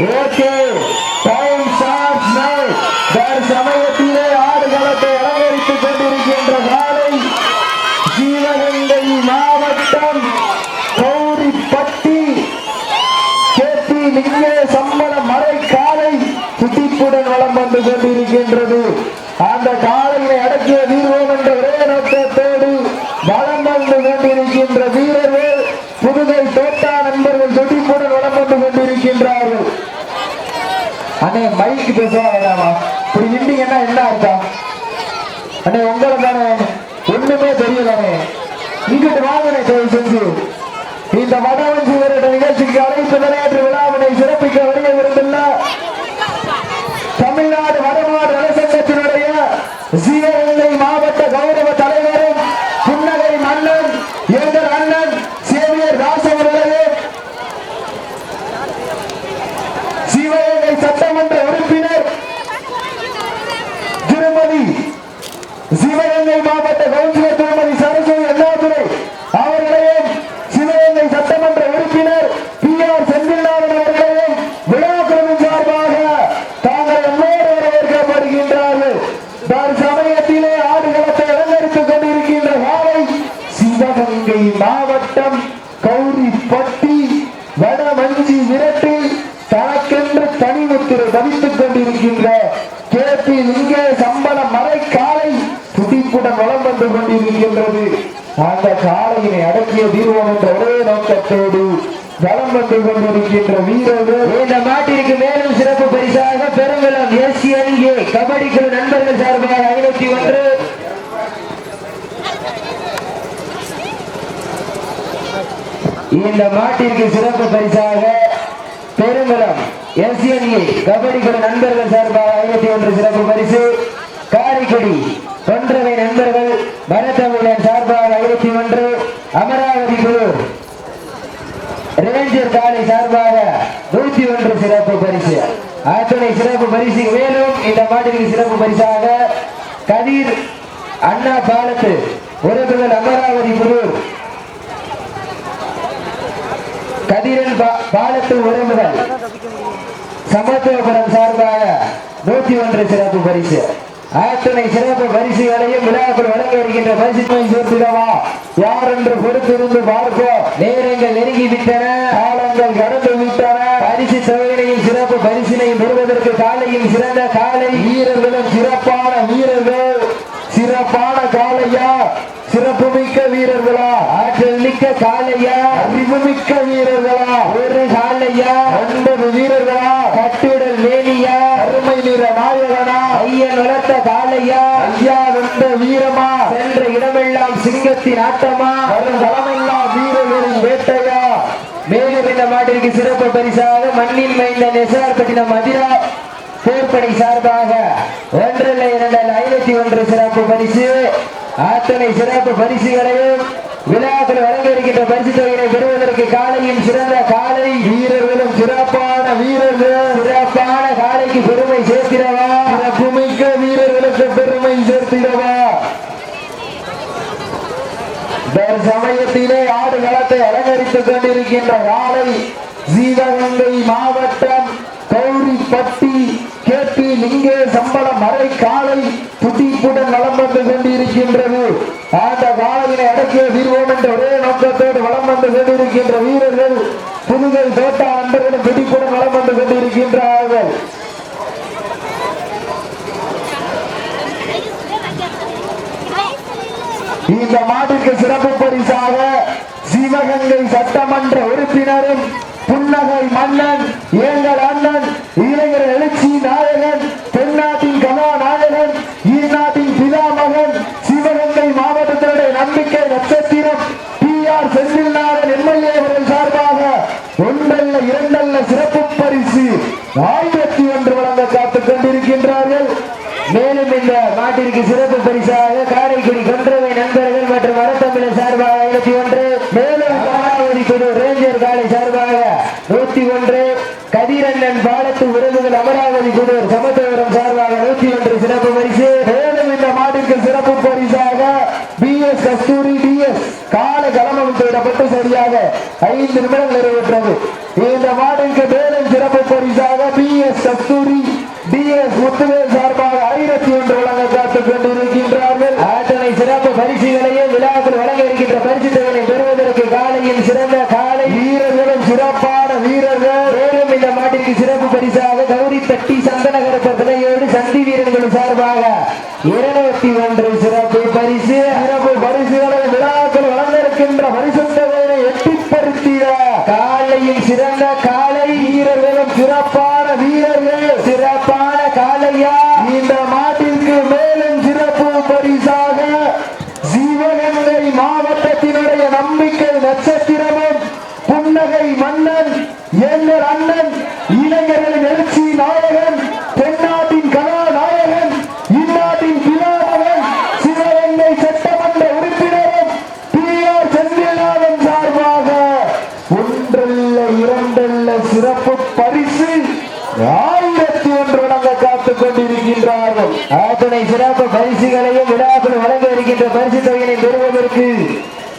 Okay. அண்ணே மைக்கு பேசுவா வேணாமா? இப்படி நின்றீங்கன்னா என்ன அர்த்தம்? அண்ணே உங்களை தானே ஒண்ணுமே தெரியலண்ணே. இங்கிட்டு வாங்கண்ணே தயவு செஞ்சு. இந்த வடவஞ்சி வருட நிகழ்ச்சிக்கு அழைப்பு விளையாட்டு விழாவினை சிறப்பிக்க தற்சமயத்திலே ஆடுகளத்தை அலங்கரித்துக் கொண்டிருக்கின்ற வாழை சிவகங்கை மாவட்டம் கௌரிப்பட்டி வடமஞ்சி விரட்டு தனக்கென்று தனிமுத்திரை தவித்துக் கொண்டிருக்கின்ற கேபி இங்கே லிங்க சம்பள மறை காலை துடிப்புடன் வளம் வந்து கொண்டிருக்கின்றது. அந்த காலையினை அடக்கிய தீர்வோம் என்ற ஒரே நோக்கத்தோடு வளம் வந்து கொண்டிருக்கின்ற வீரர்கள் இந்த மாட்டிற்கு மேலும் சிறப்பு பரிசாக பெருங்கலம் எஸ் என்ஏ கபடி குழு நண்பர்கள் சார்பாக ஐநூத்தி ஒன்று. இந்த மாட்டிற்கு சிறப்பு பரிசாக பெருங்கலம் எஸ்என்ஏ கபடி குழு நண்பர்கள் சார்பாக ஐநூத்தி ஒன்று சிறப்பு பரிசு. காரைக்குடி தொன்றவை நண்பர்கள் பரதமிழன் சார்பாக ஐநூத்தி ஒன்று அமராவதி குழு ரேஞ்சர் காலை சார்பாக நூத்தி ஒன்று சிறப்பு பரிசு. அத்தனை சிறப்பு பரிசு மேலும் இந்த மாட்டிற்கு சிறப்பு பரிசாக கதிர் அண்ணா பாலத்து உறவுகள் அமராவதி குழு கதிரன் பா- பாலத்து உறவுகள் சமத்துவபுரம் சார்பாக நூத்தி ஒன்று சிறப்பு பரிசு. அத்தனை சிறப்பு பரிசுகளையும் விழாக்கள் வழங்க வருகின்ற பரிசுமை சேர்த்திடவா? யார் என்று பொறுத்திருந்து பார்ப்போம். நேரங்கள் நெருங்கி விட்டன காலங்கள் கடந்து விட்டன பரிசு தொகையினையும் சிறப்பு பரிசினை பெறுவதற்கு காலையும் சிறந்த காலை. வீரர்களும் சிறப்பான வீரர்கள். சிறப்பான காலையா? சிறப்பு மிக்க வீரர்களா? ஆற்றல் மிக்க காலையா? அறிவு மிக்க வீரர்களா? ஒரு காலையா? ஒன்பது வீரர்களா? கட்டுடல் ஐயன் வளர்த்த காலையா? ஐயா வென்ற வீரமா? சென்ற இடமெல்லாம் சிங்கத்தின் ஆட்டமா? வரும் களமெல்லாம் வீரர்களின் வேட்டையா? மேலும் இந்த மாட்டிற்கு சிறப்பு பரிசாக மண்ணின் மைந்த நெசார்பட்டினம் மதிரா போர்ப்படை சார்பாக ஒன்றில் இரண்டில் ஐநூத்தி ஒன்று சிறப்பு பரிசு. அத்தனை சிறப்பு பரிசுகளையும் விழாக்கள் வழங்க இருக்கின்ற பரிசு தொகையினை பெறுவதற்கு காலையும் சிறந்த காலை. வீரர்களும் சிறப்பான வீரர்கள். சிறப்பான காலைக்கு பெருமை சேர்த்திடவா சிறப்பு மிக்க வீரர்களுக்கு பெருமை சேர்த்திடவா சமயத்திலே ஆடு களத்தை அலங்கரித்துக் கொண்டிருக்கின்ற வாழை சிவகங்கை மாவட்டம் கௌரிப்பட்டி கேபி லிங்கே சம்பள மறை காலை துடிப்புடன் வளம் வந்து கொண்டிருக்கின்றது. அந்த வாழையினை அடக்கிய வீர்வோம் என்ற ஒரே நோக்கத்தோடு வளம் வந்து கொண்டிருக்கின்ற வீரர்கள் புதுகை தோட்டா அன்பர்களும் துடிப்புடன் வளம் வந்து கொண்டிருக்கின்றார்கள். இந்த மாட்டிற்கு சிறப்பு பரிசா சிவகங்கை சட்டமன்ற உறுப்பினரும் புன்னகை மன்னன் எங்கள் அண்ணன் இளைஞர் எழுச்சி நாயகன் நூத்தி ஒன்று கதிரண்ணன் பாலத்து உறவுகள் அமராவதி குடூர் சமத்துவரம் சார்பாக நூத்தி ஒன்று சிறப்பு பரிசு. மேலும் இந்த மாட்டிற்கு சிறப்பு பரிசாக P S Kasthuri T S கால கலமம் செய்யப்பட்டு சரியாக ஐந்து நிமிடம் நிறைவேற்றது. இந்த மாட்டிற்கு மேலும் சிறப்பு பரிசாக P S Kasthuri T S Muthuvel சார்பாக ஆயிரத்தி ஒன்று வழங்க காத்துக் கொண்டிருக்கின்றார்கள். ஆட்டனை சிறப்பு பரிசுகளையே விழாவில் வழங்க இருக்கின்ற பரிசு தொகையை காத்துக் கொண்டிருக்கின்றார்கள். அதனை சிறப்பு பரிசுகளையும் விழாக்கள் வழங்க இருக்கின்ற பரிசு தொகையை பெறுவதற்கு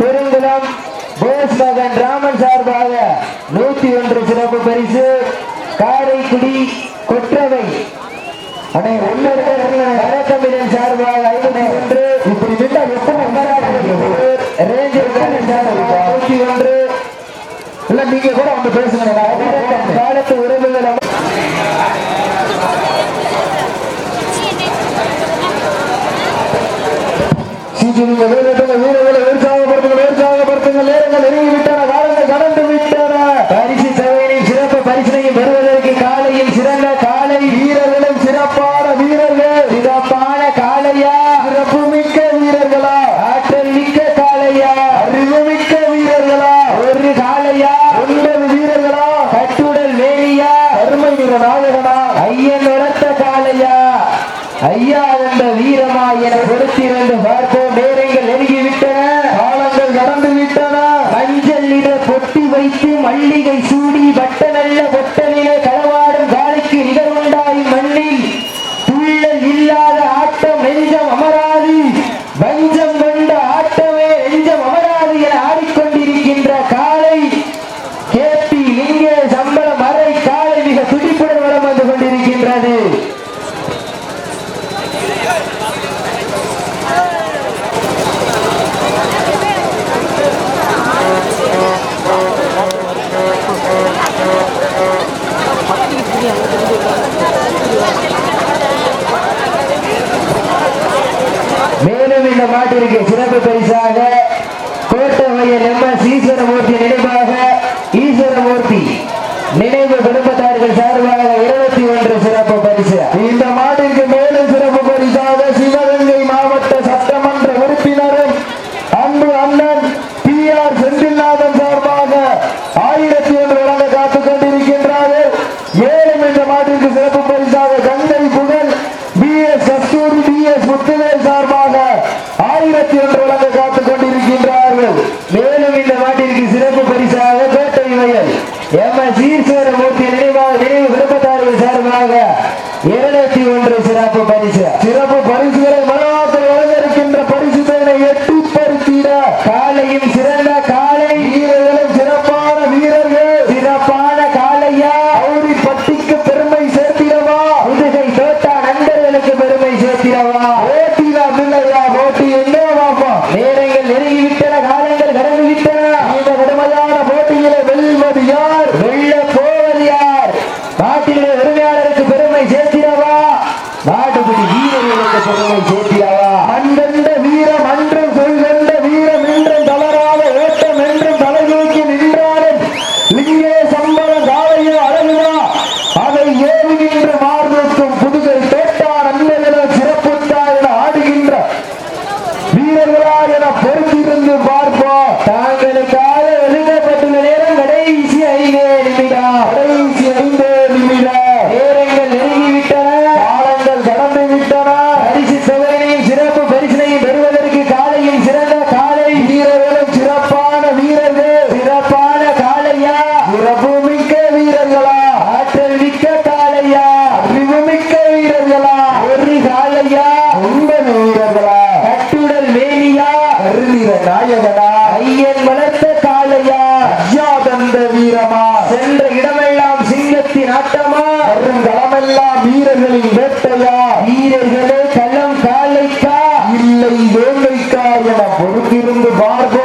பெருங்குளம் போஸ் மகன் ராமன் சார்பாக நூத்தி ஒன்று சிறப்பு பரிசு காரைக்குடி கொற்றவை. அனை ஒன்னரசமிழன் சார்பாக ஐம்பத்தி ஒன்று. இப்படி விட்ட எப்பவும் ரேஞ்சர் நூத்தி நீங்க கூட வந்து பேசுங்க. காலத்து ஒரு சிறப்பு பரிசு வீர நாயகனா? ஐயன் வளர்த்த காளையா? ஐயா தந்த வீரமா? சென்ற இடமெல்லாம் சிங்கத்தின் ஆட்டமா? வருங்களமெல்லாம் வீரர்களின் வேட்டையா? வீரர்களே கள்ளம் காலைக்கா இல்லை வேலைக்கா என பொறுத்திருந்து பார்ப்போம்.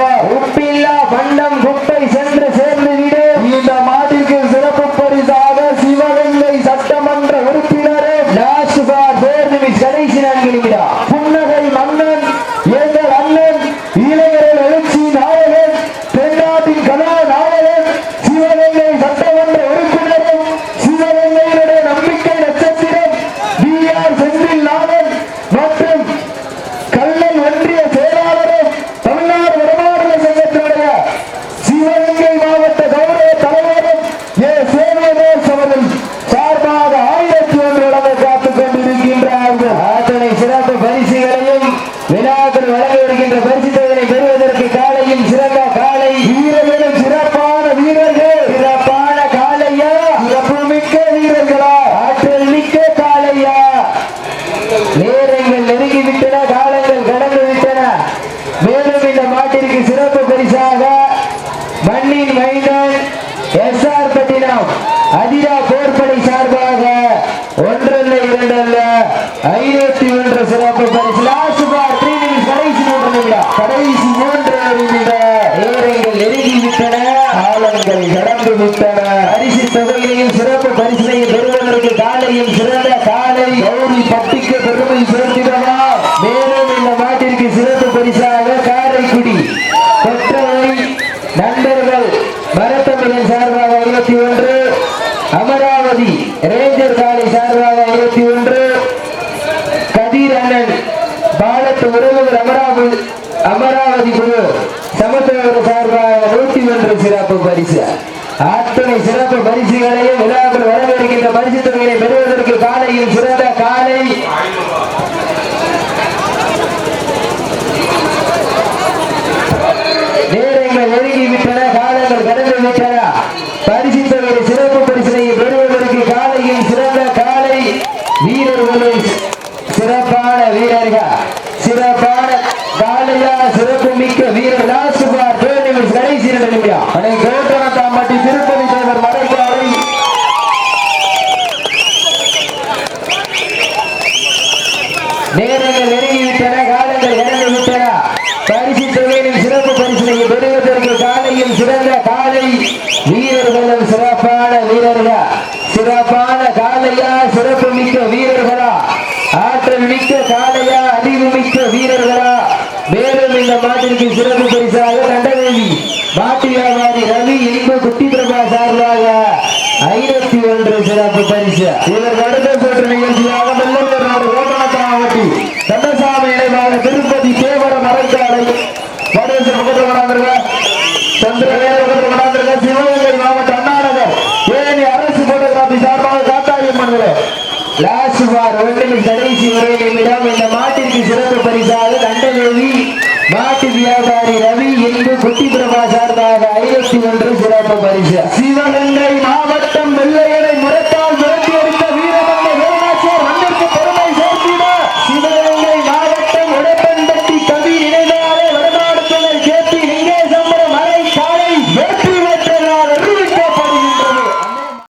புன்னகை சிறப்பு பரிசாக அரசு போட்டோகிராபி சார்பாக காத்தாடி மன்னர் லாஸ்ட் பார் ஒன்றில் கடைசி உரையிலும் இந்த மாட்டிற்கு சிறப்பு பரிசாக y trabajar para agarrar el cidón del cidón.